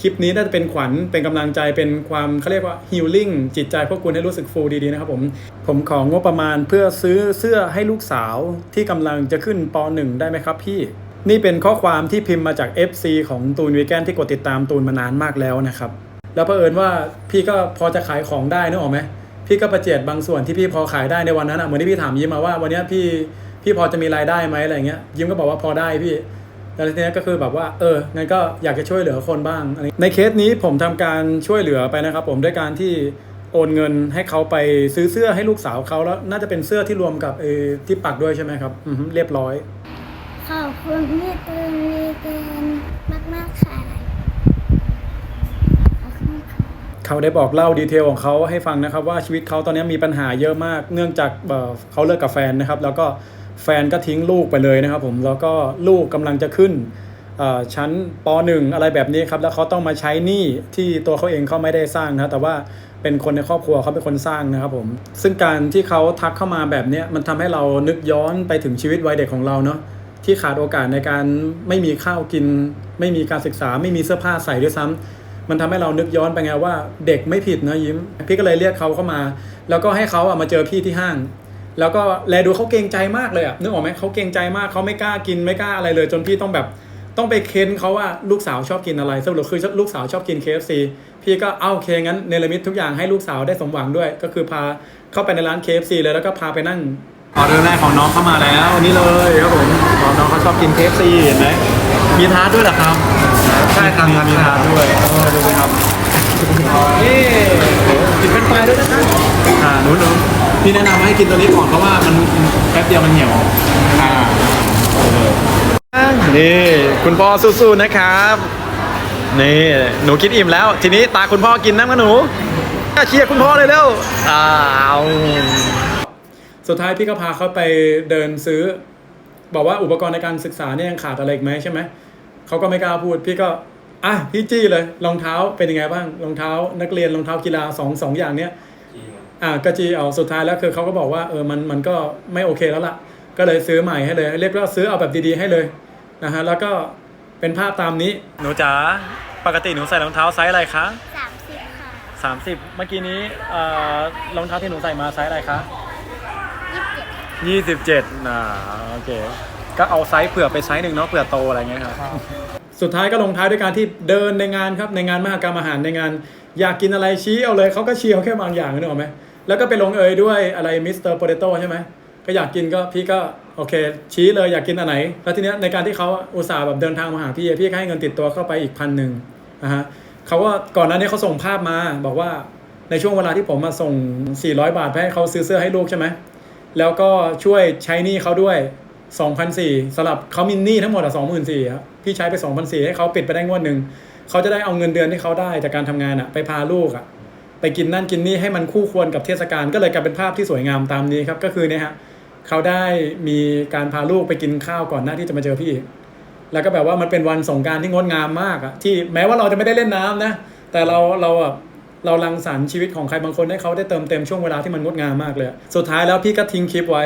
คลิปนี้น่าจะเป็นขวัญเป็นกำลังใจเป็นความเขาเรียกว่าฮิลลิ่งจิตใจพวกคุณให้รู้สึกฟูดีๆนะครับผมผมของงบประมาณเพื่อซื้อเสื้อให้ลูกสาวที่กำลังจะขึ้นป .1 ได้ไหมครับพี่ นี่เป็นข้อความที่พิมพ์มาจาก FC ของตูนวีแกนที่กดติดตามตูนมานานมากแล้วนะครับ แล้วเผอิญว่าพี่ก็พอจะขายของได้นึกออกไหมพี่ก็ประเจียดบางส่วนที่พี่พอขายได้ในวันนั้นอะเหมือนที่พี่ถามยิ้มมาว่าวันนี้พี่พี่พอจะมีรายได้ไหมอะไรเงี้ยยิ้มก็บอกว่าพอได้พี่ แล้วทีนี้ก็คือแบบว่าเอองั้นก็อยากจะช่วยเหลือคนบ้างอะไรในเคสนี้ผมทำการช่วยเหลือไปนะครับ ผมด้วยการที่โอนเงินให้เขาไปซื้อเสื้อให้ลูกสาวเขาแล้ว น่าจะเป็นเสื้อที่รวมกับเอที่ปักด้วยใช่ไหมครับเรียบร้อยขอบคุณพี่ตูนวีเกนมากมากๆค่ะขอบคุณค่ะ เขาได้บอกเล่าดีเทลของเขาให้ฟังนะครับว่าชีวิตเขาตอนนี้มีปัญหาเยอะมาก เนื่องจากเขาเลิกกับแฟนนะครับ แล้วก็แฟนก็ทิ้งลูกไปเลยนะครับ ผมแล้วก็ลูกกำลังจะขึ้นชั้นป .1 อะไรแบบนี้ครับแล้วเขาต้องมาใช้หนี้ที่ตัวเขาเองเขาไม่ได้สร้างนะแต่ว่าเป็นคนในครอบครัวเขาเป็นคนสร้างนะครับผมซึ่งการที่เขาทักเข้ามาแบบนี้มันทำให้เรานึกย้อนไปถึงชีวิตวัยเด็กของเราเนาะที่ขาดโอกาสในการไม่มีข้าวกิน ไม่มีการศึกษาไม่มีเสื้อผ้าใส่ด้วยซ้ำ มันทำให้เรานึกย้อนไปไงว่าเด็กไม่ผิดนะยิ้ม พี่ก็เลยเรียกเขาเข้ามา แล้วก็ให้เขาอะมาเจอพี่ที่ห้าง แล้วก็แลดูเขาเกรงใจมากเลยอะนึกออกไหมเขาเกรงใจมากเขาไม่กล้ากินไม่กล้าอะไรเลย จนพี่ต้องแบบต้องไปเค้นเขาว่าลูกสาวชอบกินอะไรสรุปคือลูกสาวชอบกิน KFC พี่ก็เอาโอเคงั้นเนรมิตทุกอย่างให้ลูกสาวได้สมหวังด้วย ก็คือพาเข้าไปในร้าน KFC เลยแล้วก็พาไปนั่งออเดอร์แรกของน้องเข้ามาแล้วนี่เลยครับผมน้องเขาชอบกิน KFC เห็นไหมมีทาร์ตด้วยเหรอครับ ใช่ครับมีทาร์ตด้วยเออดูสิครับนี่กินเป็นไฟด้วยนะครับอ่าหนูหนูพี่แนะนำให้กินตัวนี้ก่อนเพราะว่ามันแป๊บเดียวมันเหี่ยวอ่านี่คุณพ่อสู้ๆนะครับ นี่หนูกินอิ่มแล้ว ทีนี้ตาคุณพ่อกินน้ำกันหนูเชียร์คุณพ่อเลยเร็วอ้าวสุดท้ายพี่ก็พาเขาไปเดินซื้อ บอกว่าอุปกรณ์ในการศึกษาเนี่ยยังขาดอะไรอีกไหมใช่ไหม เขาก็ไม่กล้าพูด พี่ก็อะพี่จี้เลยรองเท้าเป็นยังไงบ้างรองเท้า นักเรียนรองเท้ากีฬาสองสองอย่างเนี้ยอะก็จีเอาสุดท้ายแล้วคือเขาก็บอกว่าเออมันมันก็ไม่โอเคแล้วล่ะ ก็เลยซื้อใหม่ให้เลย เรียกว่าซื้อเอาแบบดีๆให้เลยนะฮะแล้วก็เป็นภาพตามนี้ หนูจ๋าปกติหนูใส่รองเท้าไซส์อะไรคะสามสิบค่ะสามสิบเมื่อกี้นี้เอ่อรองเท้าที่หนูใส่มาไซส์อะไรคะยี่สิบเจ็ดยี่สิบเจ็ดอ่าโอเค ก็เอาไซส์เผื่อไปไซส์หนึ่งเนาะเผื่อโตอะไรเงี้ยครับ สุดท้ายก็ลงท้ายด้วยการที่เดินในงานครับในงานมหกรรมอาหารในงาน อยากกินอะไรชี้เอาเลยเขาก็ชี้เอาแค่บางอย่างนึกออกไหมแล้วก็ไปลงเอยด้วยอะไรมิสเตอร์โปเตโต้ใช่ไหมก็อยากกินก็พี่ก็โอเค ชี้เลยอยากกินอันไหน แล้วทีเนี้ยในการที่เขาอุตส่าห์แบบเดินทางมาหาพี่พี่ก็ให้เงินติดตัวเข้าไปอีกพันหนึ่งนะฮะเขาก็ก่อนหน้านี้เขาส่งภาพมาบอกว่าในช่วงเวลาที่ผมมาส่ง 400 บาทให้เขาซื้อเสื้อให้ลูกใช่ไหมแล้วก็ช่วยใช้หนี้เขาด้วย 2,004สลับเขามีหนี้ทั้งหมดอะ24,000ครับพี่ใช้ไป2,004ให้เขาปิดไปได้งวดหนึ่งเขาจะได้เอาเงินเดือนที่เขาได้จากการทำงานอะไปพาลูกอะไปกินนั่นกินนี่ให้มันคู่ควรกับเทศกาลก็เลยกลายเป็นภาพที่สวยงามตามนี้ครับก็คือเนี่ยฮะเขาได้มีการพาลูกไปกินข้าวก่อนหน้าที่จะมาเจอพี่ แล้วก็แบบว่ามันเป็นวันสงการที่งดงามมากอะที่แม้ว่าเราจะไม่ได้เล่นน้ำนะแต่เราเราอะเรารังสรรค์ชีวิตของใครบางคนให้เขาได้เติมเต็มช่วงเวลาที่มันงดงามมากเลย สุดท้ายแล้วพี่ก็ทิ้งคลิปไว้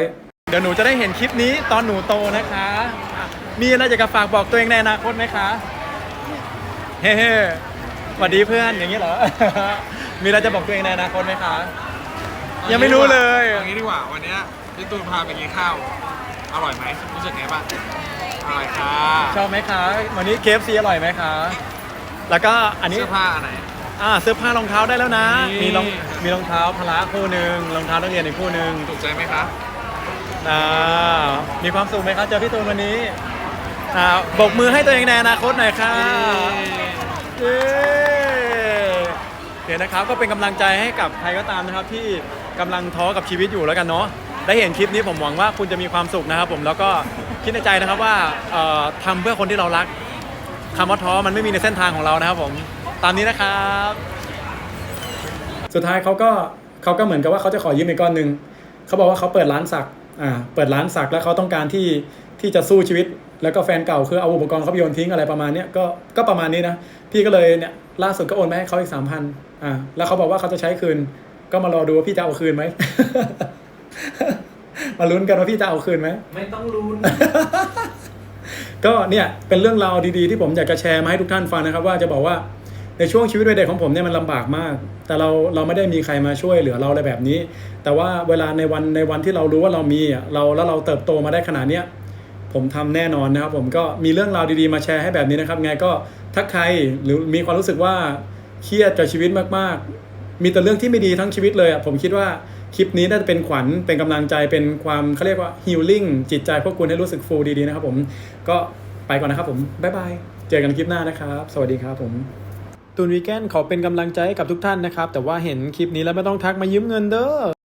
เดี๋ยวหนูจะได้เห็นคลิปนี้ตอนหนูโตนะคะอะมีอะไรอยากจะฝากบอกตัวเองในอนาคตไหมคะ เฮ้ๆสวัสดีเพื่อนอย่างนี้เหรอ มีอะไรจะบอกตัวเองในอนาคตไหมคะ ยังไม่รู้เลยเอางี้ดีกว่าวันเนี้ยพี่ตูนพาไปกินข้าว อร่อยไหมรู้สึกไงบ้างอร่อยค่ะชอบไหมคะวันนี้เคฟซีอร่อยไหมคะ แล้วก็อันนี้ เสื้อผ้าอันไหน อ่าเสื้อผ้ารองเท้าได้แล้วนะ นี่ มีรองมีรองเท้าพละคู่หนึ่งรองเท้านักเรียนอีกคู่หนึ่งถูกใจไหมคะ อ่ามีความสุขไหมครับเจอพี่ตูนวันนี้อ่าบกมือให้ตัวเองในอนาคตหน่อยค่ะเย้โอเคนะครับก็เป็นกำลังใจให้กับใครก็ตามนะครับ ที่กำลังท้อกับชีวิตอยู่แล้วกันเนาะได้เห็นคลิปนี้ผมหวังว่าคุณจะมีความสุขนะครับ ผมแล้วก็คิดในใจนะครับว่าเอ่อทำเพื่อคนที่เรารักคำว่าท้อมันไม่มีในเส้นทางของเรานะครับ ผมตามนี้นะครับ สุดท้ายเขาก็เขาก็เหมือนกับว่าเขาจะขอยืมอีกก้อนหนึ่งเขาบอกว่าเขาเปิดร้านสัก อ่าเปิดร้านสักแล้วเขาต้องการที่ที่จะสู้ชีวิต แล้วก็แฟนเก่าคือเอาอุปกรณ์เขาไปโยนทิ้งอะไรประมาณเนี้ยก็ก็ประมาณนี้นะพี่ก็เลยเนี่ยล่าสุดก็โอนไปให้เขาอีกสามพันอ่าแล้วเขาบอกว่าเขาจะใช้คืน ก็มารอดูว่าพี่จะเอาคืนไหมมาลุ้นกันว่าพี่จะเอาคืนไหมไม่ต้องลุ้นก็เนี่ยเป็นเรื่องราวดีๆ ที่ผมอยากจะแชร์มาให้ทุกท่านฟังนะครับ ว่าจะบอกว่า ในช่วงชีวิตวัยเด็กของผมเนี่ยมันลำบากมาก แต่เราเราไม่ได้มีใครมาช่วยเหลือเราอะไรแบบนี้ แต่ว่าเวลาในวันในวันที่เรารู้ว่าเรามีเราแล้วเราเติบโตมาได้ขนาดเนี้ยผมทำแน่นอนนะครับผมก็มีเรื่องราวดีๆมาแชร์ให้แบบนี้นะครับ ไงก็ถ้าใครหรือมีความรู้สึกว่าเครียดกับชีวิตมากๆ มีแต่เรื่องที่ไม่ดีทั้งชีวิตเลยอะผมคิดว่าคลิปนี้น่าจะเป็นขวัญเป็นกำลังใจเป็นความเขาเรียกว่าฮิลลิ่งจิตใจพวกคุณให้รู้สึกฟูลดีๆนะครับผมก็ไปก่อนนะครับผมบ๊ายบายเจอกันคลิปหน้านะครับ สวัสดีครับผม ตูนวีแกนขอเป็นกำลังใจให้กับทุกท่านนะครับ แต่ว่าเห็นคลิปนี้แล้วไม่ต้องทักมายืมเงินเด้อ